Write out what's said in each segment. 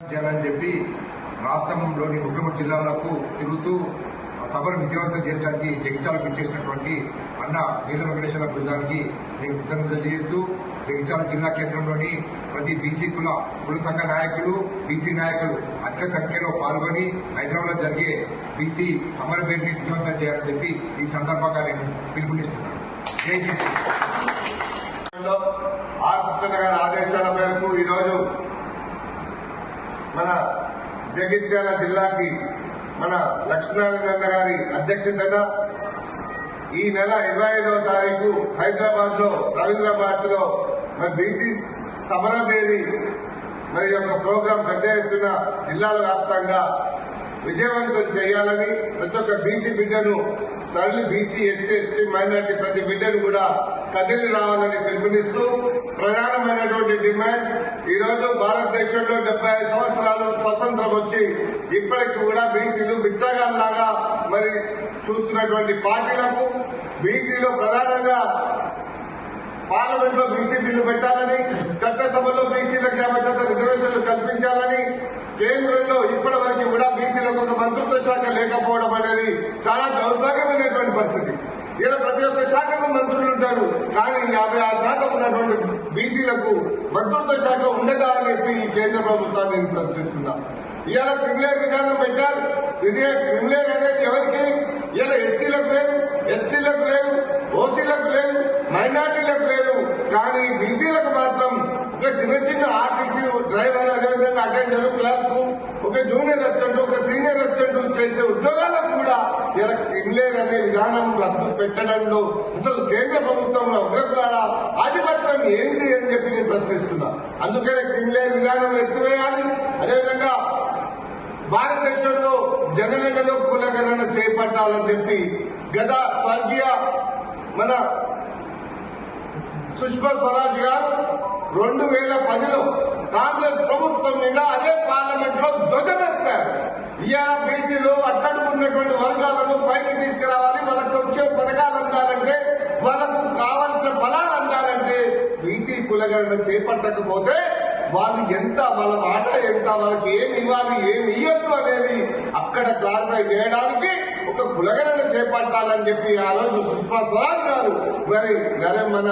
చేయాలని చెప్పి రాష్ట్రంలోని ముప్పై జిల్లాలకు తిరుగుతూ సభను విజయవంతం చేయడానికి జగిత్యాలకు ఇచ్చేసినటువంటి అన్న నీల వెంకటేశ్వర బృందానికి నేను కృతజ్ఞతలు చేస్తూ జగిత్యాల జిల్లా కేంద్రంలోని ప్రతి బీసీ కుల కుల సంఘ నాయకులు బీసీ నాయకులు అధిక సంఖ్యలో పాల్గొని హైదరాబాద్ జరిగే బీసీ సమర పేరుని విజయవంతం చేయాలని చెప్పి ఈ సందర్భంగా నేను పిలుపునిస్తున్నాను. జై గారి ఆదేశాల మేరకు ఈరోజు మన జగిత్యాల జిల్లాకి మన లక్ష్మీనారాయణ గారి అధ్యక్షతన ఈ నెల ఇరవై ఐదవ తారీఖు హైదరాబాద్లో రవీంద్రభారత్లో మరి బీసీ సమరభేరి మరి యొక్క ప్రోగ్రాం పెద్ద ఎత్తున జిల్లాల వ్యాప్తంగా విజయవంతం చేయాలని ప్రతి ఒక్క బీసీ బిడ్డను తల్లి బీసీ ఎస్సీ ఎస్టీ మైనార్టీ ప్రతి బిడ్డను కూడా కదిలి రావాలని పిలుపునిస్తూ ఉన్నటువంటి డిమాండ్. ఈ రోజు భారతదేశంలో డెబ్బై ఐదు సంవత్సరాలు స్వతంత్రం వచ్చి ఇప్పటికి కూడా బీసీలు బిచ్చగాల్లాగా మరి చూస్తున్నటువంటి పార్టీలకు బీసీలో ప్రధానంగా పార్లమెంట్లో బీసీ బిల్లు పెట్టాలని చట్టసభలో బీసీలకు యాభై శాతం రిజర్వేషన్లు కల్పించాలని కేంద్రంలో ఇప్పటి వరకు కూడా బీసీలకు ఒక మంత్రిత్వ శాఖ లేకపోవడం అనేది చాలా దౌర్భాగ్యమైనటువంటి పరిస్థితి. ఇలా ప్రతి ఒక్క శాఖకు మంత్రులు ఉంటారు కానీ యాభై ఆరు శాతం ఉన్నటువంటి బీసీలకు మంత్రిత్వ శాఖ ఉండదా అని చెప్పి ఈ కేంద్ర ప్రభుత్వాన్ని నేను ప్రశ్నిస్తున్నా. ఇవాళ క్రిమిలేర్ విధానం పెట్టారు. ఇది క్రిమిలేర్ అనేది ఎవరికి? ఇలా ఎస్సీలకు లేదు ఎస్టీలకు లేదు ఓసీలకు లేదు మైనార్టీలకు లేదు. కానీ బీసీలకు మాత్రం ఒక చిన్న చిన్న ఆర్టీసీ డ్రైవర్ అదేవిధంగా అటెండర్ క్లర్క్ ఒక జూనియర్ అసిస్టెంట్ ఒక సీనియర్ అసిస్టెంట్ చేసే ఉద్యోగాలకు కూడా ఇలా క్రిమినల్ అనే విధానం రద్దు పెట్టడంలో అసలు కేంద్ర ప్రభుత్వంలో ఉగ్రకులాల ఆధిపత్యం ఏంటి అని చెప్పి నేను ప్రశ్నిస్తున్నా. అందుకనే క్రిమినల్ విధానం ఎత్తివేయాలి. అదేవిధంగా భారతదేశంలో జనగణలో కులగణన చేపట్టాలని చెప్పి గత స్వర్గీయ మన సుష్మా స్వరాజ్ గారు రెండు వేల పదిలో కాంగ్రెస్ ప్రభుత్వం మీద అదే పార్లమెంట్లో ధ్వజమెత్తారు. ఇవాళ ఉన్నటువంటి వర్గాలను పైకి తీసుకురావాలి. వాళ్ళకి సంక్షేమ పథకాలు అందాలంటే వాళ్ళకు కావలసిన ఫలాలు అందాలంటే బీసీ కులగణన చేపట్టకపోతే వాళ్ళు ఎంత వాళ్ళ మాట ఎంత వాళ్ళకి ఏమి ఇవ్వాలి ఏమి ఇవ్వద్దు అనేది అక్కడ క్లారిఫై చేయడానికి ఒక కులగణన చేపట్టాలని చెప్పి ఆ రోజు సుష్మా స్వరాజ్ గారు మరి మన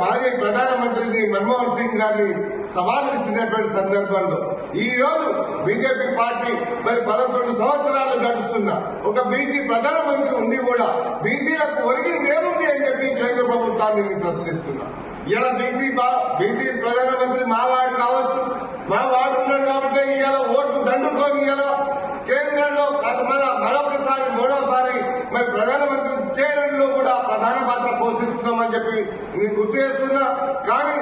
మాజీ ప్రధానమంత్రిని మన్మోహన్ సింగ్ గారిని సవాల్ ఇచ్చినటువంటి సందర్భంలో ఈ రోజు బీజేపీ పార్టీ మరి పదకొండు సంవత్సరాలు గడుస్తున్న ఒక బీసీ ప్రధానమంత్రి ఉండి కూడా బీసీలకు ఒరిగింది ఏముంది అని చెప్పి కేంద్ర ప్రభుత్వాన్ని ప్రశ్నిస్తున్నా. ఇలా బీసీ బా- బీసీ ప్రధానమంత్రి మావాడు కావచ్చు మా వాడు ఉన్నాడు కాబట్టి ఇలా ఓట్లు దండుకొని ఇలా కేంద్రంలో ప్రథమ మరొకసారి మూడోసారి మరి ప్రధానమంత్రి చేయడంలో కూడా ప్రధాన పాత్ర పోషిస్తున్నామని చెప్పి నేను గుర్తు చేస్తున్నా. కానీ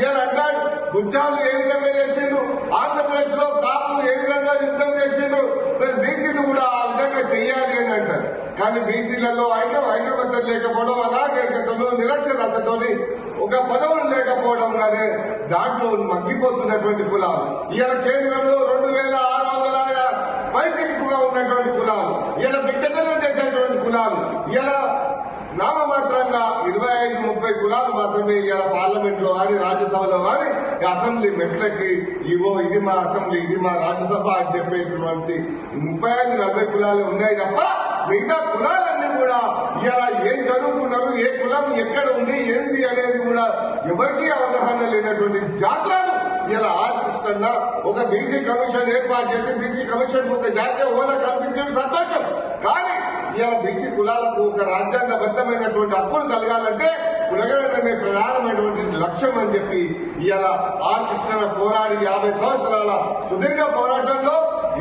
ఇవాళ అంటాడు గుజ్జాలు ఏ విధంగా చేసిండు ఆంధ్రప్రదేశ్లో కాపు ఏ విధంగా యుద్ధం చేసిండు మరి బీసీలు కూడా ఆ విధంగా చేయాలి అని అంటారు. కానీ బీసీలలో ఐక్యం ఐకమత్యం లేకపోవడం అనాగరికతలు నిరక్షరాస్యతోని ఒక పదవులు లేకపోవడం కానీ దాంట్లో మగ్గిపోతున్నటువంటి కులాలు. ఇవాళ కేంద్రంలో రెండు వేల ఆరు ఉన్నటువంటి కులాలు ఇలా బిచ్చటన చేసేటువంటి కులాలు ఇలా నామమాత్రంగా ఇరవై ఐదు ముప్పై కులాలు మాత్రమే ఇలా పార్లమెంట్లో కానీ రాజ్యసభలో కానీ అసెంబ్లీ మెట్లకి ఇవో ఇది మా అసెంబ్లీ ఇది మా రాజ్యసభ అని చెప్పేటువంటి ముప్పై ఐదు నలభై కులాలు ఉన్నాయి తప్ప మిగతా కులాలన్నీ కూడా ఇలా ఏం చదువుకున్నారు ఏ కులం ఎక్కడ ఉంది ఏంది అనేది కూడా ఎవరికీ అవగాహన లేనటువంటి జాతరలు ఇలా ఆర్పిస్తున్నా ఒక బీసీ కమిషన్ ఏర్పాటు చేసి బీసీ కమిషన్ ఒక జాతీయ హోదా కల్పించడం సంతోషం. కానీ ఇలా బీసీ కులాలకు ఒక రాజ్యాంగబద్ధమైనటువంటి హక్కులు కలగాలంటే కులగణన ప్రధానమైనటువంటి లక్ష్యం అని చెప్పి ఇలా ఆర్పిస్తున్న పోరాడి యాభై సంవత్సరాల సుదీర్ఘ పోరాటంలో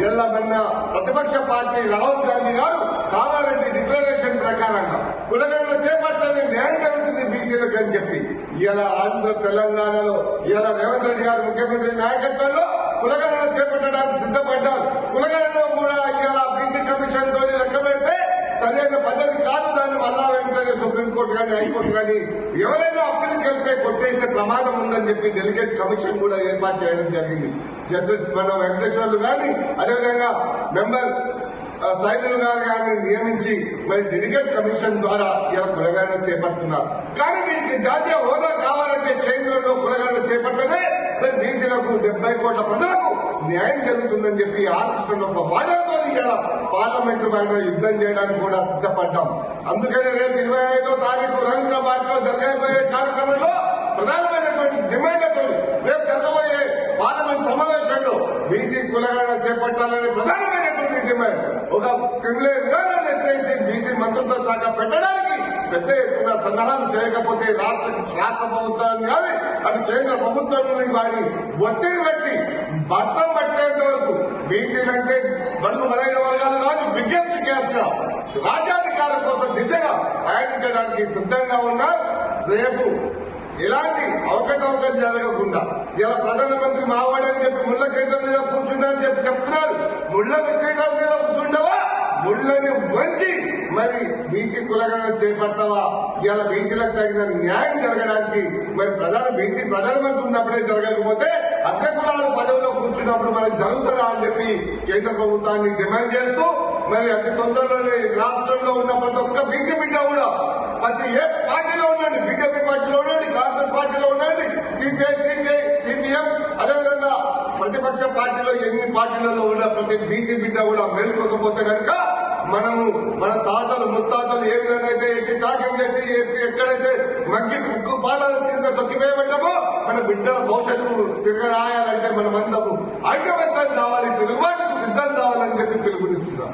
ఎల్లమన్న ప్రతిపక్ష పార్టీ రాహుల్ గాంధీ గారు కావాలంటే డిక్లరేషన్ ప్రకారంగా కులగణన చేపట్టాలని న్యాయం జరుగుతుంది బీసీలకు అని చెప్పి. ఇవాళ ఆంధ్ర తెలంగాణలో ఇవాళ రేవంత్ రెడ్డి గారు ముఖ్యమంత్రి నాయకత్వంలో కులగణన చేపట్టడానికి సిద్ధపడ్డారు. కులగణనలో కూడా ఇవాళ బీసీ కమిషన్తో లెక్క పెడితే సరైన పద్ధతి కాదు. దాన్ని మళ్ళా వెంటనే సుప్రీంకోర్టు కానీ హైకోర్టు కానీ ఎవరైనా అప్పీల్కి వెళ్తే కొట్టేసే ప్రమాదం ఉందని చెప్పి డెలిగేట్ కమిషన్ కూడా ఏర్పాటు చేయడం జరిగింది. జస్టిస్ మన వెంకటేశ్వర్లు కానీ అదేవిధంగా మెంబర్ ఆ, సైదులు గారు గారిని నియమించి మరి డెలిగేట్ కమిషన్ ద్వారా ఇలా కులగారణ చేపడుతున్నారు. కానీ వీరికి జాతీయ హోదా కావాలంటే కేంద్రంలో కులగారణ చేపట్టదే మరి బీసీలకు డెబ్బై కోట్ల ప్రజలకు న్యాయం జరుగుతుందని చెప్పి ఆర్కృష్ణ ఒక వాదనతో ఇలా పార్లమెంటు పైన యుద్ధం చేయడానికి కూడా సిద్ధపడ్డాం. అందుకనే రేపు ఇరవై ఐదో తారీఖు రవీంద్రబాద్లో జరగబోయే కార్యక్రమంలో ప్రధానమైనటువంటి డిమాండ్లతో రేపు జరగబోయే పార్లమెంట్ సమావేశంలో బీసీ కులగణ చేపట్టాలనే ప్రధానమైన డిమాండ్ ఒక క్రిమినల్ విధానాన్ని ఎత్తేసి బీసీ మంత్రిత్వ శాఖ పెట్టడానికి పెద్ద ఎత్తున సన్నాహాలు చేయకపోతే రాష్ట్ర రాష్ట్ర ప్రభుత్వాన్ని కానీ అటు కేంద్ర ప్రభుత్వాన్ని కానీ ఒత్తిడి పెట్టి భర్తం పట్టేంత వరకు బీసీలంటే బడుగు బలైన వర్గాలు కాదు బిగ్గెస్ట్ కేస్గా రాజ్యాధికారం కోసం దిశగా ప్రయాణించడానికి సిద్ధంగా ఉన్నారు. రేపు ఎలాంటి అవకతవకలు జరగకుండా ఇలా ప్రధానమంత్రి మావాడని చెప్పి ముళ్ళ కేంద్రం మీద కూర్చుంటా అని చెప్పి చెప్తున్నారు. ముళ్ళ విక్రీడం మీద కూర్చుంటావా ముళ్ళని వంచి మరి బీసీ కులగణన చేపడతావా? ఇలా బీసీలకు తగిన న్యాయం జరగడానికి మరి ప్రధాన బీసీ ప్రధానమంత్రి ఉన్నప్పుడే జరగకపోతే అగ్రకులాల పదవిలో కూర్చున్నప్పుడు మనకి జరుగుతుందా అని చెప్పి కేంద్ర ప్రభుత్వాన్ని డిమాండ్ చేస్తూ మరి అతి తొందరలోనే రాష్ట్రంలో ఉన్న ప్రతి ఒక్క బీసీ బిడ్డ కూడా ప్రతి ఏ పార్టీలో ఉండండి. బీజేపీ పార్టీలో ఉండండి కాంగ్రెస్ పార్టీలో ఉండండి సిపిఐ సిపిఐ సిపిఎం. అదేవిధంగా ప్రతిపక్ష పార్టీలో ఎన్ని పార్టీలలో ఉన్న ప్రతి బీసీ బిడ్డ కూడా మేల్కొకపోతే కనుక మనము మన తాతలు ముత్తాతలు ఏ విధంగా అయితే ఎట్టి చాక్యం చేసి ఎక్కడైతే మగ్గి ఉక్కు పాల కింద తొక్కివేయబడ్డామో మన బిడ్డల భవిష్యత్తు తిరగరాయాలంటే మనమందము ఐక్యవంతం కావాలి తిరుగుబాటుకు సిద్ధం కావాలని చెప్పి పిలుపునిస్తున్నాం.